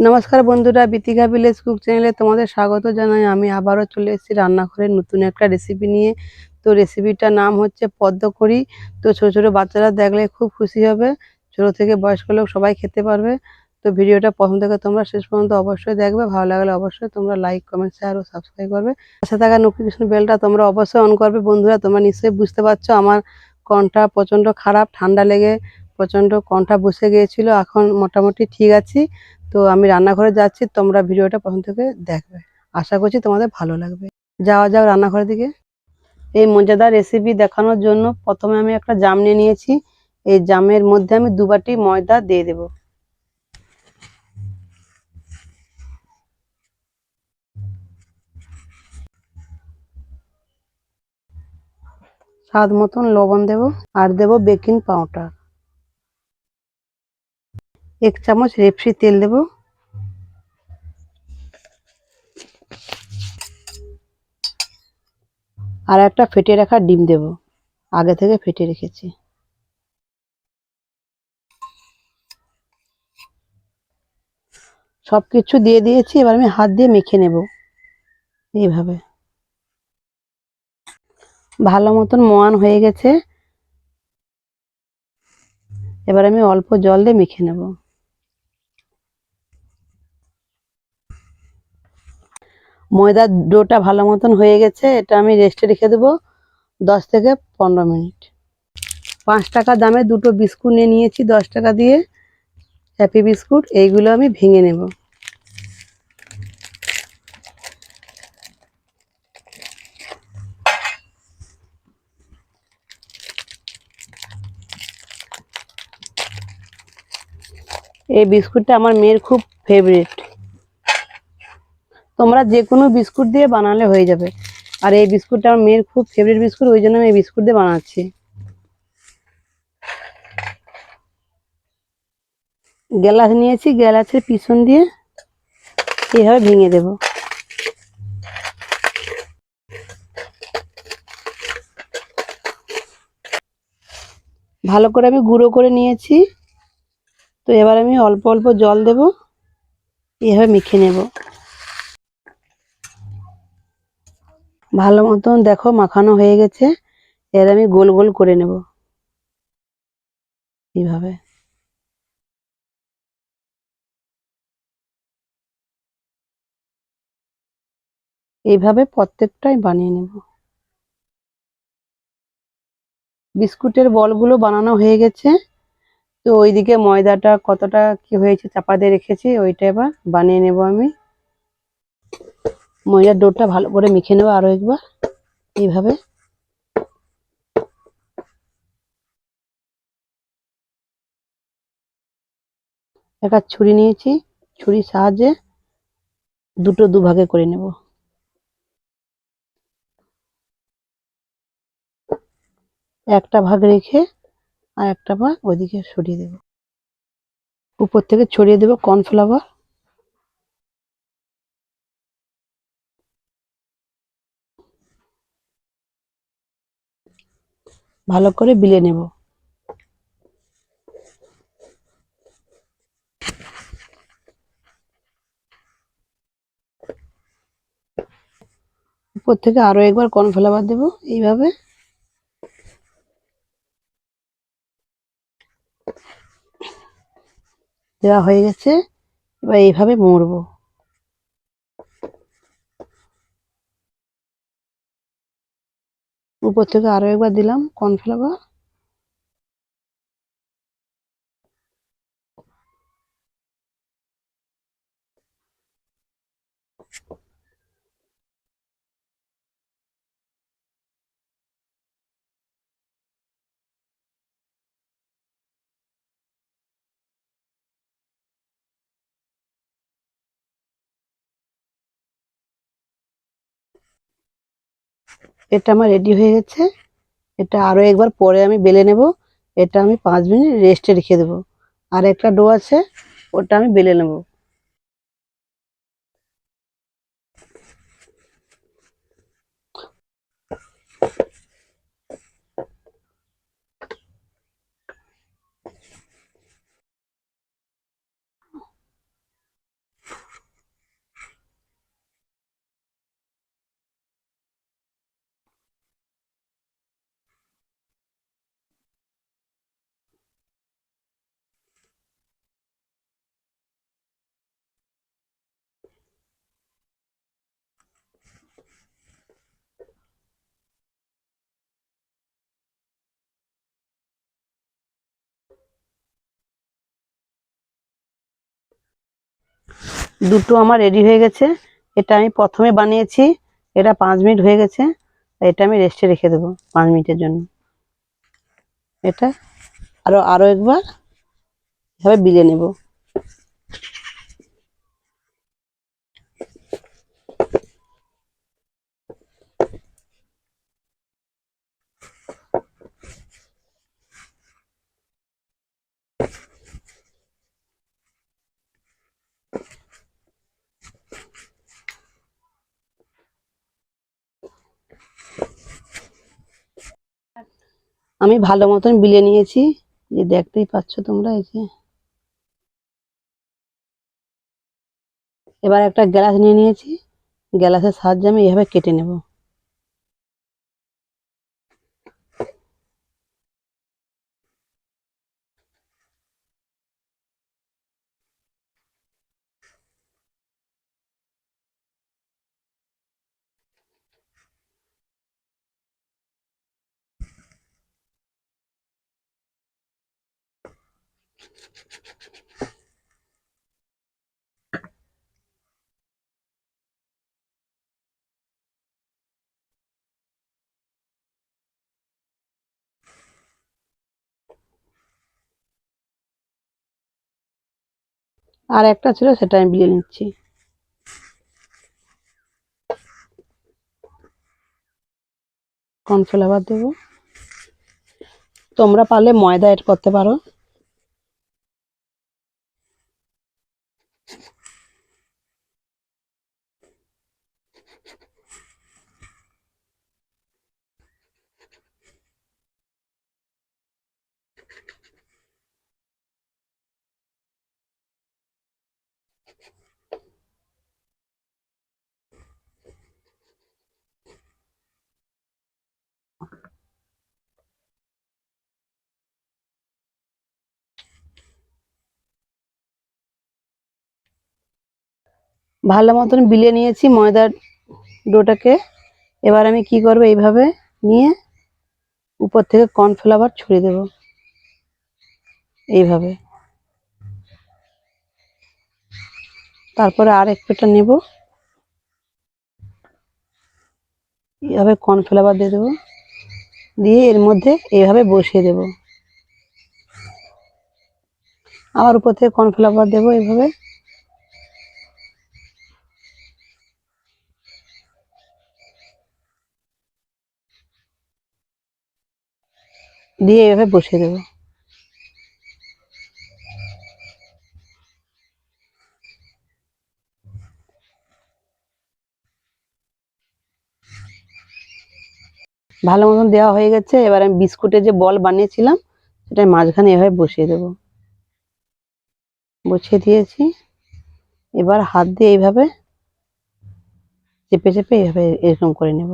নমস্কার বন্ধুরা বিতিকা village cook চ্যানেলে তোমাদের স্বাগত জানাই। আমি আবারও চলে এসেছি রান্নাঘরের নতুন একটা রেসিপি নিয়ে। তো রেসিপিটার নাম হচ্ছে পদ্মকড়ি তো ছোটো ছোটো বাচ্চারা দেখলে খুব খুশি হবে। ছোটো থেকে বয়স্ক লোক সবাই খেতে পারবে। তো ভিডিওটা প্রথম থেকে তোমরা শেষ পর্যন্ত অবশ্যই দেখবে। ভালো লাগলে অবশ্যই তোমরা লাইক কমেন্ট শেয়ার ও সাবস্ক্রাইব করবে। পাশে থাকা নোটিফিকেশন বেলটা তোমরা অবশ্যই অন করবে। বন্ধুরা, তোমরা নিশ্চয়ই বুঝতে পারছ আমার কণ্ঠটা প্রচণ্ড খারাপ, ঠান্ডা লেগে প্রচণ্ড কণ্ঠা বসে গিয়েছিল। এখন মোটামুটি ঠিক আছি। তো আমি রান্নাঘরে যাচ্ছি, তোমরা ভিডিওটা প্রথম থেকে দেখবে। আশা করছি তোমাদের ভালো লাগবে। যাওয়া যাও রান্নাঘরের দিকে। এই মজাদার রেসিপি দেখানোর জন্য প্রথমে আমি একটা জাম নিয়ে নিয়েছি। এই জামের মধ্যে আমি দু বাটি ময়দা দিয়ে দেব। স্বাদ মতন লবণ দেব আর দেব বেকিং পাউডার এক চামচ রেপসি তেল দেব। আর একটা ফেটে রাখা ডিম দেব। আগে থেকে ফেটে রেখেছি। সব কিছু দিয়ে দিয়েছি, এবার আমি হাত দিয়ে মেখে নেব এইভাবে। ভালো মতন মোয়ান হয়ে গেছে। এবার আমি অল্প জল দিয়ে মেখে নেব। ময়দার ডোটা ভালো মতন হয়ে গেছে, এটা আমি রেস্টে রেখে দেবো দশ থেকে পনেরো মিনিট। পাঁচ টাকা দামে দুটো বিস্কুট নিয়ে নিয়েছি, দশ টাকা দিয়ে হ্যাপি বিস্কুট এইগুলো আমি ভেঙে নেব। এই বিস্কুটটা আমার মেয়ের খুব ফেভারিট তোমরা যে কোনো বিস্কুট দিয়ে বানালে হয়ে যাবে। আর এই বিস্কুটটা আমার মেয়ের খুব ফেভারিট বিস্কুট, ওই জন্য আমি এই বিস্কুট দিয়ে বানাচ্ছি। গ্যালাস নিয়েছি, গ্যালাসের পিছন দিয়ে এইভাবে ভেঙে দেব। ভালো করে আমি গুঁড়ো করে নিয়েছি। তো এবার আমি অল্প অল্প জল দেব এইভাবে মেখে নেব। ভালো মতন দেখো মাখানো হয়ে গেছে। এর আমি গোল গোল করে নেব। এইভাবে। এইভাবে প্রত্যেকটাই বানিয়ে নেব। বিস্কুটের বলগুলো বানানো হয়ে গেছে। তো ওইদিকে ময়দাটা কতটা কি হয়েছে চাপা দিয়ে রেখেছি, ওইটা এবার বানিয়ে নেব আমি। ময়দার ডোরটা ভালো করে মেখে নেব আরও একবার, এইভাবে। একটা ছুরি নিয়েছি, ছুরির সাহায্যে দুটো দুভাগে করে নেব। একটা ভাগ রেখে আর একটা ভাগ ওইদিকে সরিয়ে দেব। উপর থেকে ছড়িয়ে দেব কর্নফ্লাওয়ার। ভালো করে বিলে নেব। উপর থেকে আরও একবার কর্নফ্লাওয়ার দেব, এইভাবে। দেওয়া হয়ে গেছে, এবার এইভাবে মরবো উপর থেকে আরও একবার দিলাম কর্নফ্লাওয়ার এটা আমার রেডি হয়ে গেছে। এটা আরও একবার পরে আমি বেলে নেব। এটা আমি পাঁচ মিনিট রেস্টে রেখে দেবো। আর একটা ডো আছে, ওটা আমি বেলে নেব। দুটো আমার রেডি হয়ে গেছে। এটা আমি প্রথমে বানিয়েছি, এটা পাঁচ মিনিট হয়ে গেছে, এটা আমি রেস্টে রেখে দেবো পাঁচ মিনিটের জন্য। এটা আরও আরও একবার এভাবে বিলে নেব। আমি ভালো মতন বিলে নিয়েছি। যে দেখতেই পাচ্ছ তোমরা, এই যে। এবার একটা গ্লাস নিয়ে নিয়েছি। গ্যালাসের সাহায্যে আমি এভাবে কেটে নেব। আর একটা ছিল সেটা আমি বিলে নিচ্ছি। কর্নফ্লাওয়ার দেবো। তোমরা পারলে ময়দা এড করতে পারো। ভালো মতন বিলে নিয়েছি ময়দার ডোটাকে। এবার আমি কি করব এইভাবে নিয়ে উপর থেকে কর্নফ্লাওয়ার ছড়িয়ে দেব। এইভাবে। তারপরে আর এক পেটা নেব। এইভাবে কর্নফ্লাওয়ার দিয়ে দেবো। দিয়ে এর মধ্যে এইভাবে বসিয়ে দেব। আবার উপর থেকে কর্নফ্লাওয়ার দেবো এইভাবে। দিয়ে এভাবে বসিয়ে দেবো। ভালো মতন দেওয়া হয়ে গেছে। এবার আমি বিস্কুটের যে বল বানিয়েছিলাম সেটা মাঝখানে এভাবে বসিয়ে দেব। বসিয়ে দিয়েছি। এবার হাত দিয়ে এইভাবে চেপে চেপে এইভাবে এরকম করে নেব।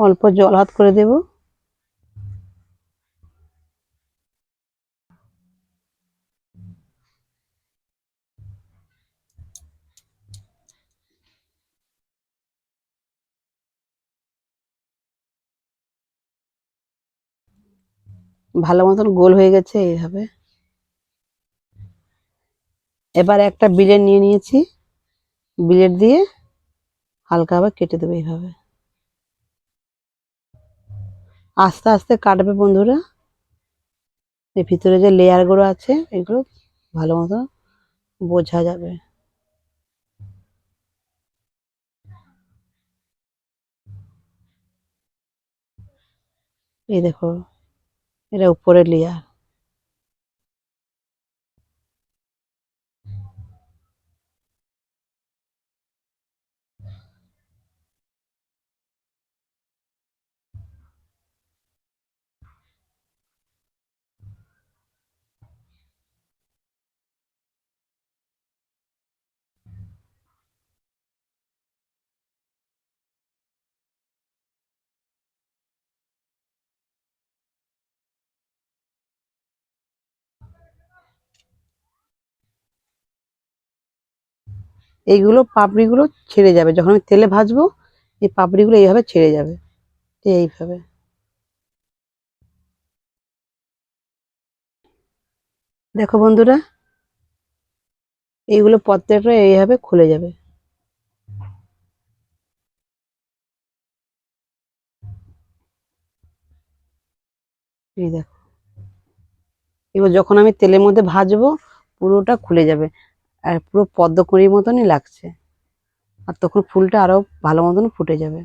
অল্প জল হাত করে দেব। ভালো মতন গোল হয়ে গেছে এইভাবে। এবার একটা বিলেট নিয়ে নিয়েছি। বিলেট দিয়ে হালকা ভাবে কেটে দেবো এইভাবে। আস্তে আস্তে কাটবে বন্ধুরা। এর ভিতরে যে লেয়ারগুলো আছে, এগুলো ভালো মতো বোঝা যাবে। এই দেখো, এটা উপরে লেয়ার এইগুলো পাপড়িগুলো ছেড়ে যাবে। যখন আমি তেলে ভাজবো, এই পাপড়িগুলো এইভাবে ছেড়ে যাবে। এইভাবে। দেখো বন্ধুরা, এইগুলো প্রত্যেকটা এইভাবে খুলে যাবে। এই দেখো। এবার যখন আমি তেলের মধ্যে ভাজবো, পুরোটা খুলে যাবে। আর পুরো পদ্মকুঁড়ির মতনই লাগছে। আর তখন ফুলটা আরও ভালো মতন ফুটে যাবে।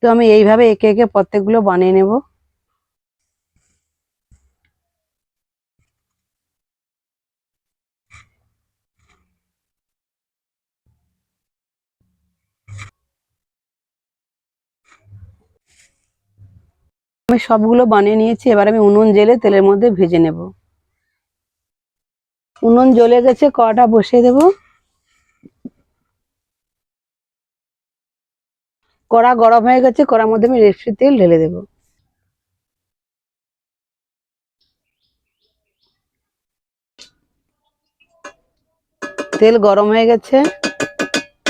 তো আমি এইভাবে একে একে প্রত্যেকগুলো বানিয়ে নেব। আমি সবগুলো বানিয়ে নিয়েছি, এবার আমি উনুন জেলে তেলের মধ্যে ভেজে নেব। উনুন জ্বলে গেছে কড়াটা বসিয়ে দেব? কড়া গরম হয়ে গেছে, কড়ার মধ্যে আমি রেপসি তেল ঢেলে দেব। তেল গরম হয়ে গেছে,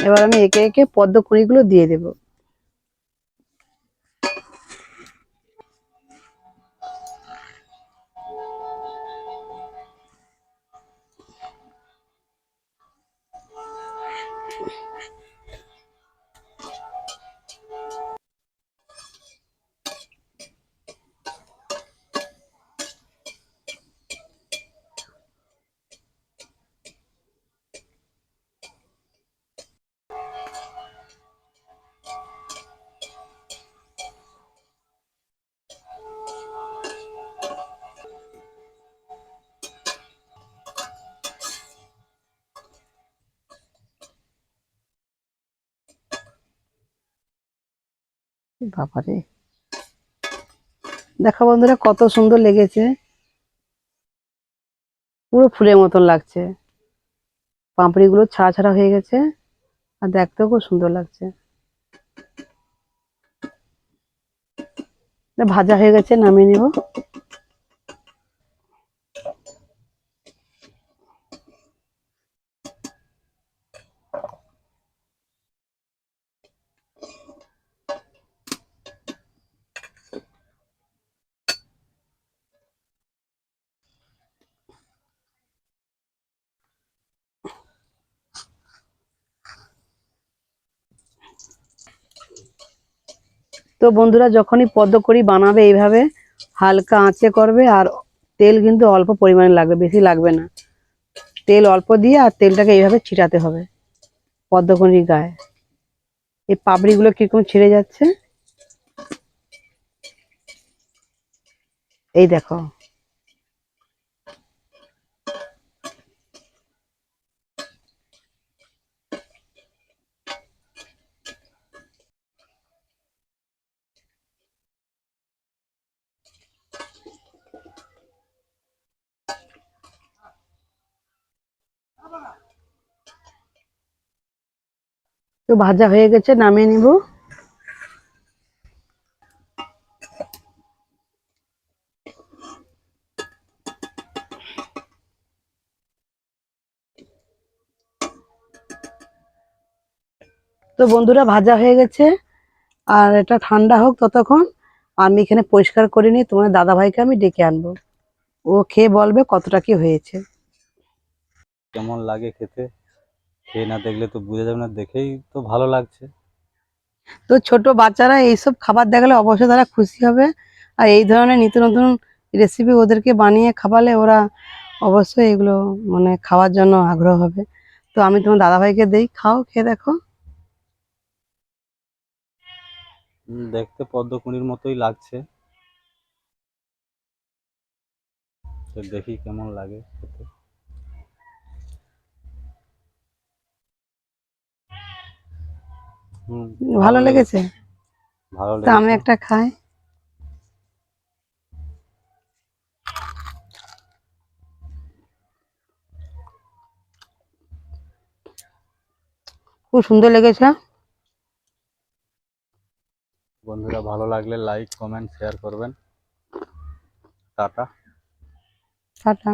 এবার আমি একে একে পদ্ম কুঁড়িগুলো দিয়ে দেব। বাবারে। দেখো বন্ধুরা, কত সুন্দর লেগেছে। পুরো ফুলের মতন লাগছে। পাঁপড়িগুলো ছাড়া ছাড়া হয়ে গেছে। আর দেখতেও খুব সুন্দর লাগছে। ভাজা হয়ে গেছে, নামিয়ে নিব। তো বন্ধুরা যখনই পদ্মকড়ি বানাবে এইভাবে হালকা আঁচে করবে আর তেল কিন্তু অল্প পরিমাণে লাগবে, বেশি লাগবে না। তেল অল্প দিয়ে আর তেলটাকে এইভাবে ছিটাতে হবে পদ্মকড়ির গায়ে। এই পাপড়িগুলো কীরকম ছিঁড়ে যাচ্ছে? এই দেখো। তো ভাজা হয়ে গেছে, নামিয়ে নিব। তো বন্ধুরা, ভাজা হয়ে গেছে। আর এটা ঠান্ডা হোক ততক্ষণ, আমি এখানে পরিষ্কার করে নিই তোমার দাদা ভাইকে আমি ডেকে আনব। ও খেয়ে বলবে কতটা কি হয়েছে। কেমন লাগে খেতে? খেয়ে না দেখলে তো বোঝা যাবে না দেখেই তো ভালো লাগছে। তো ছোট বাচ্চারা এইসব খাবার দেখালে অবশ্যই তারা খুশি হবে। আর এই ধরনের নিত্য নতুন রেসিপি ওদেরকে বানিয়ে খাওয়ালে ওরা অবশ্যই এগুলো মানে খাওয়ার জন্য আগ্রহ হবে। তো আমি তোমার দাদাভাইকে দেই খাও খেয়ে দেখো। দেখতে পদ্মকুঁড়ির মতোই লাগছে। তো দেখি কেমন লাগে খেতে। ভালো লেগেছে? ভালো আমি একটা খাই। খুব সুন্দর লেগেছে। বন্ধুরা ভালো লাগলে লাইক কমেন্ট শেয়ার করবেন। টাটা। টাটা।